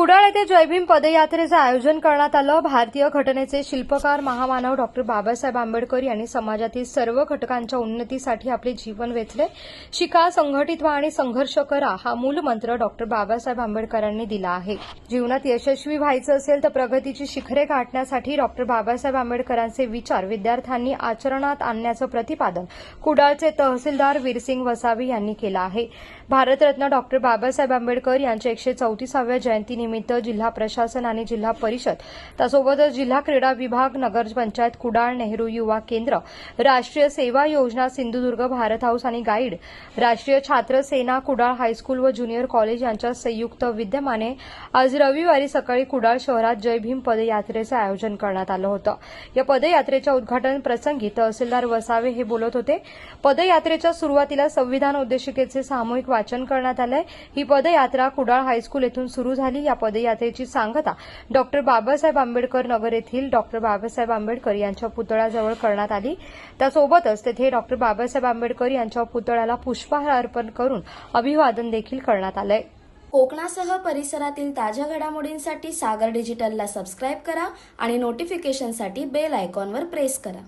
कुडाळ येथे जयभीम पदयात्रेचं आयोजन करण्यात आलं. भारतीय घटनेचे शिल्पकार महामानव डॉक्टर बाबासाहेब आंबेडकर यांनी समाजातील सर्व घटकांच्या उन्नतीसाठी आपले जीवन वेचले. शिका संघटित व्हा आणि संघर्ष करा हा मूलमंत्र डॉक्टर बाबासाहेब आंबेडकरांनी दिला आहे. जीवनात यशस्वी व्हायचं असेल तर प्रगतीची शिखरे गाठण्यासाठी डॉक्टर बाबासाहेब आंबेडकरांचे विचार विद्यार्थ्यांनी आचरणात आणण्याचं प्रतिपादन कुडाळचे तहसीलदार वीरसिंग वसावी यांनी केलं आहे. भारतरत्न डॉक्टर बाबासाहेब आंबेडकर यांच्या एकशे चौतीसाव्या जयंतीनिमित्त जिल्हा प्रशासन आणि जिल्हा परिषद त्यासोबतच जिल्हा क्रीडा विभाग नगरपंचायत कुडाळ नेहरू युवा केंद्र राष्ट्रीय सेवा योजना सिंधुदुर्ग भारत हाऊस आणि गाईड राष्ट्रीय छात्र सेना कुडाळ हायस्कूल व ज्युनियर कॉलेज यांच्या संयुक्त विद्यमाने आज रविवारी सकाळी कुडाळ शहरात जय भीम पदयात्रेचं आयोजन करण्यात आलं होतं. या पदयात्रेच्या उद्घाटन प्रसंगी तहसीलदार वसावे हे बोलत होते. पदयात्रेच्या सुरुवातीला संविधान उद्देशिकेचे सामूहिक वाचन करण्यात आलंय. ही पदयात्रा कुडाळ हायस्कूल येथून सुरू झाली. या पदयात्रेची सांगता डॉक्टर बाबासाहेब आंबेडकर नगर येथील डॉक्टर बाबासाहेब आंबेडकर यांच्या पुतळ्याजवळ करण्यात आली. त्यासोबतच तेथे डॉक्टर बाबासाहेब आंबेडकर यांच्या पुतळ्याला पुष्पहार अर्पण करून अभिवादन देखील करण्यात आलंय. कोकणासह परिसरातील ताज्या घडामोडींसाठी सागर डिजिटलला सबस्क्राईब करा आणि नोटिफिकेशनसाठी बेल आयकॉनवर प्रेस करा.